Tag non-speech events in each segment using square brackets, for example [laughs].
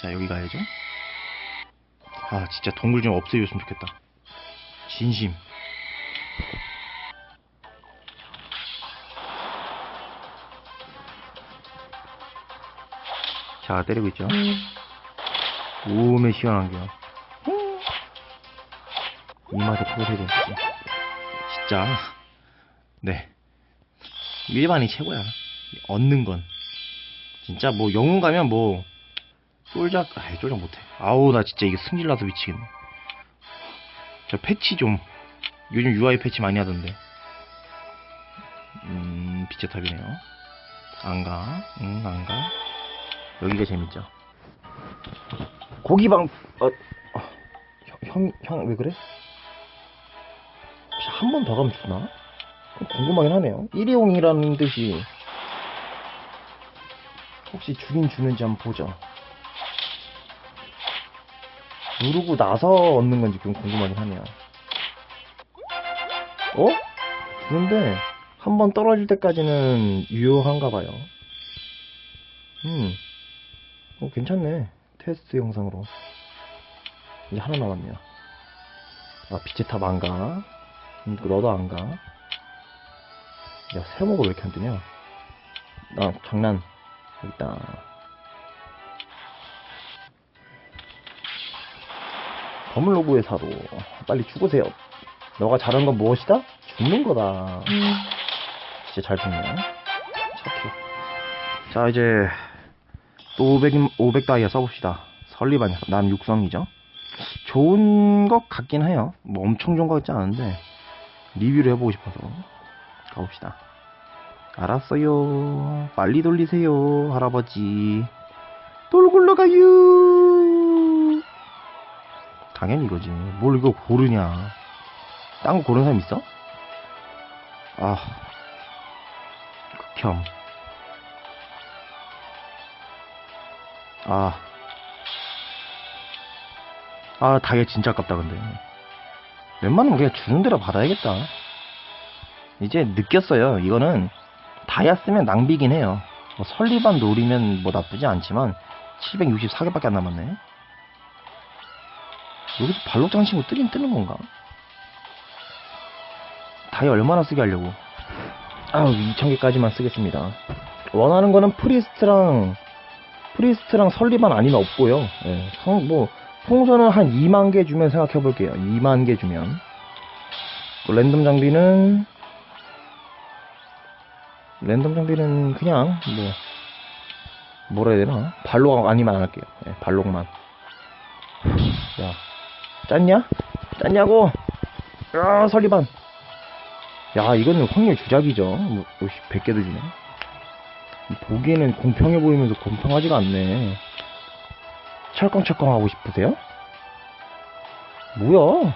자 여기 가야죠. 아 진짜 동굴 좀 없애줬으면 좋겠다. 진심. 자 때리고 있죠? 오메 시원한 게요. 이마저 터세고 진짜. 네. 일반이 최고야. 얻는 건. 진짜 뭐 영웅 가면 뭐 쫄작 아이 쫄작 못해. 아우 나 진짜 이게 승질나서 미치겠네. 저 패치 좀. 요즘 UI 패치 많이 하던데. 음 빛의 탑이네요. 안가. 응 안가. 여기가 재밌죠. 고기방 어, 어, 형형 왜 그래? 혹시 한 번 더 가면 주나? 궁금하긴 하네요. 일회용이라는 뜻이 혹시 주긴 주는지 한번 보죠 누르고 나서 얻는 건지 좀 궁금하긴 하네요. 어? 주는데 한 번 떨어질 때까지는 유효한가 봐요. 음. 어, 괜찮네. 테스트 영상으로. 이제 하나 남았네요. 아 빛의 탑 안 가. 음, 너도 안 가. 야 세모가 왜 이렇게 안 뜨냐? 아 장난. 여기 있다 버물 로브의 사도 빨리 죽으세요. 너가 잘한 건 무엇이다? 죽는 거다. 진짜 잘 죽네. 착해 자 이제 또 500, 500 다이아 써봅시다. 설리반 난 육성이죠. 좋은 것 같긴 해요. 뭐 엄청 좋은 것 같지 않은데. 리뷰를 해보고 싶어서 가봅시다. 알았어요. 빨리 돌리세요 할아버지. 돌굴러 가요 당연히 이거지 뭘 이거 고르냐 딴 거 고르는 사람 있어? 아 극혐 아. 아, 다이아 진짜 아깝다, 근데. 웬만하면 그냥 주는 대로 받아야겠다. 이제 느꼈어요. 이거는 다이아 쓰면 낭비긴 해요. 뭐 설리반 노리면 뭐 나쁘지 않지만 764개밖에 안 남았네. 여기서 발록장 친구 뜨긴 뜨는 건가? 다이아 얼마나 쓰게 하려고. 아우, 2000개까지만 쓰겠습니다. 원하는 거는 프리스트랑 프리스트랑 설리반 아니면 없고요. 예, 성, 뭐 풍선은 한 2만 개 주면 생각해 볼게요. 2만 개 주면. 또 랜덤 장비는 랜덤 장비는 그냥 뭐 뭐라 해야 되나? 발록 아니면 안 할게요. 예, 발록만. 야, 짰냐? 짰냐고? 야, 설리반. 야, 이거는 확률 주작이죠. 뭐, 100개도 주네. 보기에는 공평해 보이면서 공평하지가 않네. 철컹철컹 하고 싶으세요? 뭐야?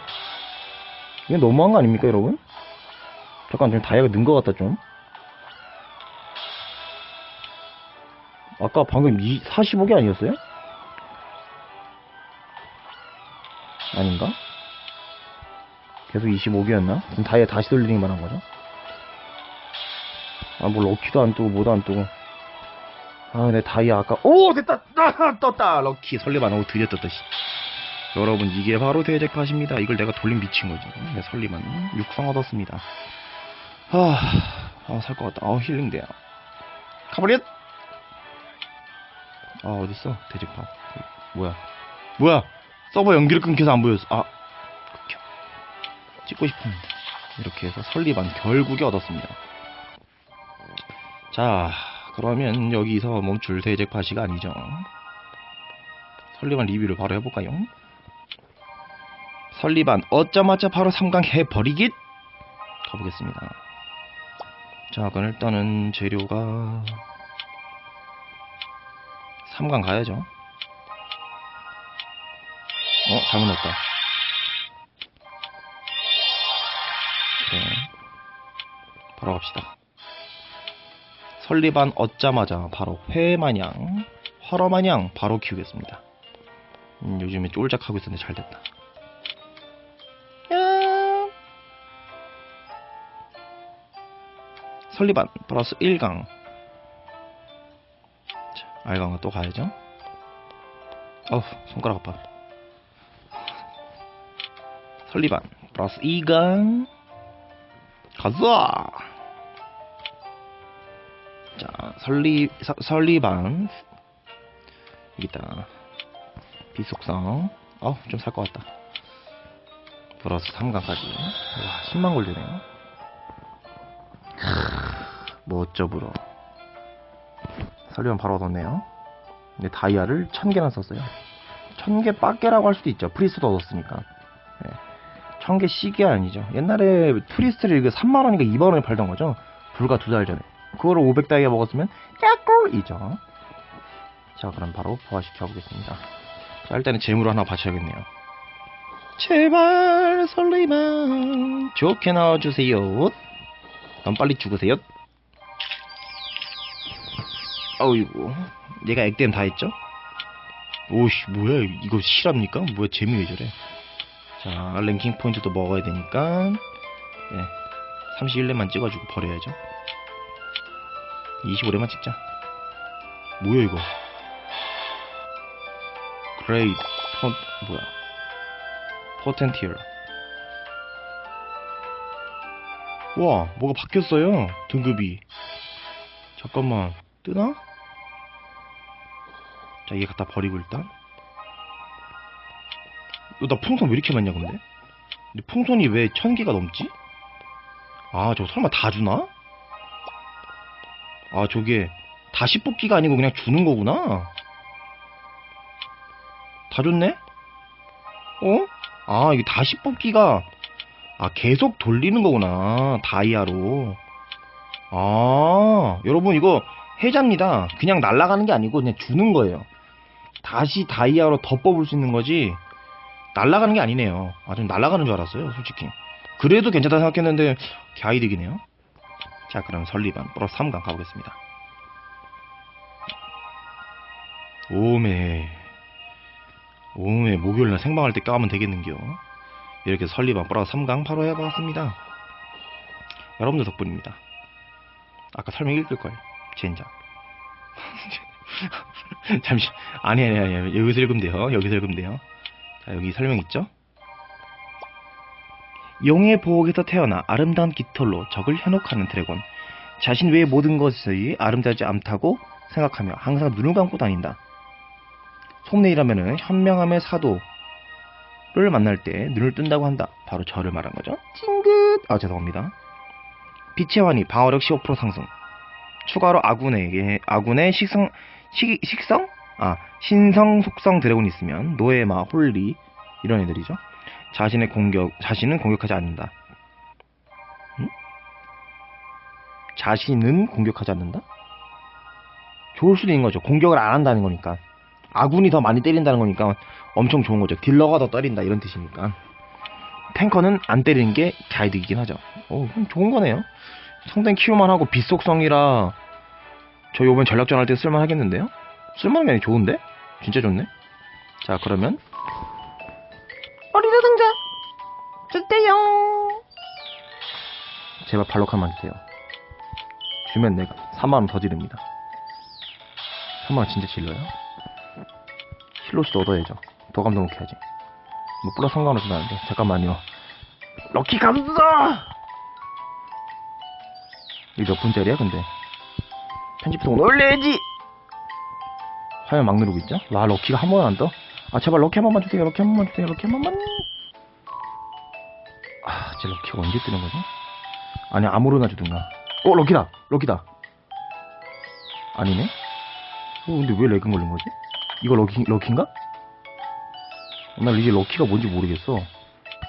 이게 너무한 거 아닙니까, 여러분? 잠깐, 좀 다이아가 는 것 같다, 좀. 아까 방금 45개 아니었어요? 아닌가? 계속 25개였나? 그럼 다이아 다시 돌리는 말한 거죠? 아, 뭐, 럭키도 안 뜨고, 뭐도 안 뜨고. 아, 내 다이아 아까, 오! 됐다! 아, 떴다! 럭키, 설립 안 하고 드디어 떴다, 씨. 여러분, 이게 바로 대잭팟입니다. 이걸 내가 돌림 미친 거지. 내 설립만 육성 얻었습니다. 아, 아, 살 것 같다. 아, 힐링돼요. 가버렸! 아, 어딨어? 대잭팟. 뭐야? 뭐야? 서버 연기를 끊겨서 안 보였어. 아, 극혐. 찍고 싶었는데. 이렇게 해서 설립안 결국에 얻었습니다. 자, 그러면 여기서 멈출 대잭팟이가 아니죠. 설리반 리뷰를 바로 해볼까요? 설리반 얻자마자 바로 3강 해버리깃! 가보겠습니다. 자, 그럼 일단은 재료가 3강 가야죠. 어, 잘못 넣었다. 그래. 바로 갑시다. 설리반 얻자마자 바로 회마냥, 화로마냥 바로 키우겠습니다. 음, 요즘에 쫄짝하고 있었는데 잘 됐다. 야. 설리반 플러스 1강. 자, 알강은 또 가야죠. 어우, 손가락 아파. 설리반, 플러스 2강. 가자! 자, 설리, 서, 설리반. 여기다. 비속성. 어, 좀 살 것 같다. 플러스 3강까지. 와, 10만 골드네요. 멋져 불어. 설리반 바로 얻었네요. 근데 다이아를 1000개나 썼어요. 1000개 빠개라고 할 수도 있죠. 프리스도 얻었으니까. 네. 1000개 시계 아니죠. 옛날에 프리스트를 이거 3만원인가 2만원에 팔던 거죠. 불과 두 달 전에. 그거를 500다이아 먹었으면 야꿀이죠. 자, 그럼 바로 부활시켜 보겠습니다. 자, 일단은 재물을 하나 바쳐야겠네요. 제발 설레만 좋게 나와주세요. 넌 빨리 죽으세요. 어이구, 얘가 액땜 다 했죠? 오씨, 뭐야, 이거 실합니까? 뭐야, 재미 왜 저래? 자, 랭킹 포인트도 먹어야 되니까, 네, 31렙만 찍어주고 버려야죠. 25렙만 찍자. 뭐야, 이거? 그레이, 폰, 뭐야. 포텐티얼. 와, 뭐가 바뀌었어요. 등급이. 잠깐만, 뜨나? 자, 이게 갖다 버리고 일단. 어, 나 풍선 왜 이렇게 많냐, 근데? 근데 풍선이 왜 천 개가 넘지? 아, 저 설마 다 주나? 아, 저게 다시 뽑기가 아니고 그냥 주는 거구나. 다 줬네? 어? 아, 이게 다시 뽑기가, 아, 계속 돌리는 거구나. 다이아로. 아, 여러분, 이거 해자입니다. 그냥 날아가는 게 아니고 그냥 주는 거예요. 다시 다이아로 더 뽑을 수 있는 거지, 날아가는 게 아니네요. 아, 좀 날아가는 줄 알았어요, 솔직히. 그래도 괜찮다 생각했는데, 갸이득이네요. 자, 그럼 설리반, 플러스 3강 가보겠습니다. 오메. 오메 목요일날 생방할 때 까면 되겠는겨 이렇게 설리반 플러스 3강 바로 해봤습니다 여러분들 덕분입니다 아까 설명 읽을걸 젠장 [laughs] 잠시 아니 아니 아니 여기서 읽으면 돼요 여기서 읽으면 돼요 자 여기 설명 있죠 용의 보호에서 태어나 아름다운 깃털로 적을 현혹하는 드래곤 자신 외의 모든 것이 아름다지 않다고 생각하며 항상 눈을 감고 다닌다 속내이라면은 현명함의 사도를 만날 때 눈을 뜬다고 한다. 바로 저를 말한 거죠. 찡긋. 아 죄송합니다. 빛의 환희 방어력 15% 상승. 추가로 아군에게 아군의 식성 식, 식성? 아 신성 속성 드래곤이 있으면 노예마 홀리 이런 애들이죠. 자신의 공격 자신은 공격하지 않는다. 응? 자신은 공격하지 않는다? 좋을 수도 있는 거죠. 공격을 안 한다는 거니까. 아군이 더 많이 때린다는 거니까 엄청 좋은 거죠. 딜러가 더 때린다 이런 뜻이니까. 탱커는 안 때리는 게 가이드이긴 하죠. 오, 좋은 거네요. 상당히 키우만 하고 빛속성이라 저 요번 전략전 할 때 쓸만 하겠는데요? 쓸만한 게 아니라 좋은데? 진짜 좋네? 자, 그러면 어린이 등자 주세요. 제발 발록한만 주세요. 주면 내가 3만 원 더 지릅니다. 3만 원 진짜 질러요? 힐로시도 얻어야죠. 더 감동 먹게 해야지. 뭐 플러스 상관없이 나는데 잠깐만요. 럭키 감사! 이게 몇 분짜리야 근데? 편집통 올려야지! 화면 막 누르고 있죠? 와 럭키가 한번안 떠? 아 제발 럭키 한 번만 주세요 럭키 한 번만 주세요 럭키 한 번만 아제 럭키가 언제 뜨는 거지? 아니 아무로나 주든가 어 럭키다 럭키다 아니네? 어 근데 왜 렉은 걸린 거지? 이거 럭키, 럭키인가? 난 이제 럭키가 뭔지 모르겠어.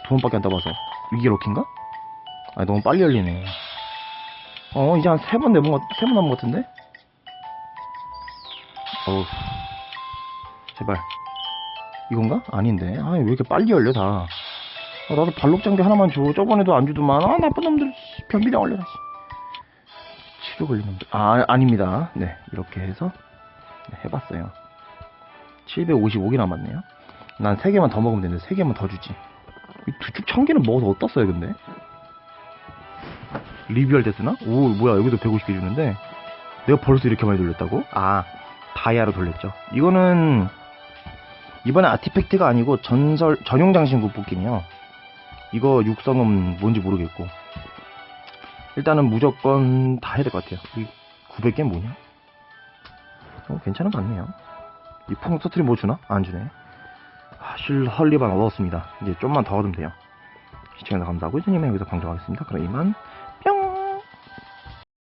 두 번밖에 안 따봐서. 이게 럭키인가? 아 너무 빨리 열리네. 어, 이제 한 세번 것, 세번 남은 것 같은데? 어우. 제발. 이건가? 아닌데. 아, 왜 이렇게 빨리 열려, 다. 아, 나도 발록 장비 하나만 줘. 저번에도 안 주더만. 아, 나쁜 놈들, 변비랑 걸려라, 씨. 치료 걸린 놈들. 아, 아닙니다. 네, 이렇게 해서 네, 해봤어요. 755개 남았네요. 난 3개만 더 먹으면 되는데 3개만 더 주지. 두축 1000개는 먹어서 써요, 근데? 리뷰할 때 쓰나? 오, 뭐야, 여기도 150개 주는데. 내가 벌써 이렇게 많이 돌렸다고? 아, 다이아로 돌렸죠. 이거는, 이번에 아티팩트가 아니고 전설 전용 장신구 뽑기네요. 이거 육성은 뭔지 모르겠고 일단은 무조건 다 해야 될 것 같아요. 이 900개 뭐냐? 어, 괜찮은 것 같네요. 이풍 터트리 뭐 주나? 안 주네. 아, 실 헐리반 얻었습니다. 이제 좀만 더 얻으면 돼요. 시청해서 감사하고 이제님은 여기서 방송하겠습니다. 그럼 이만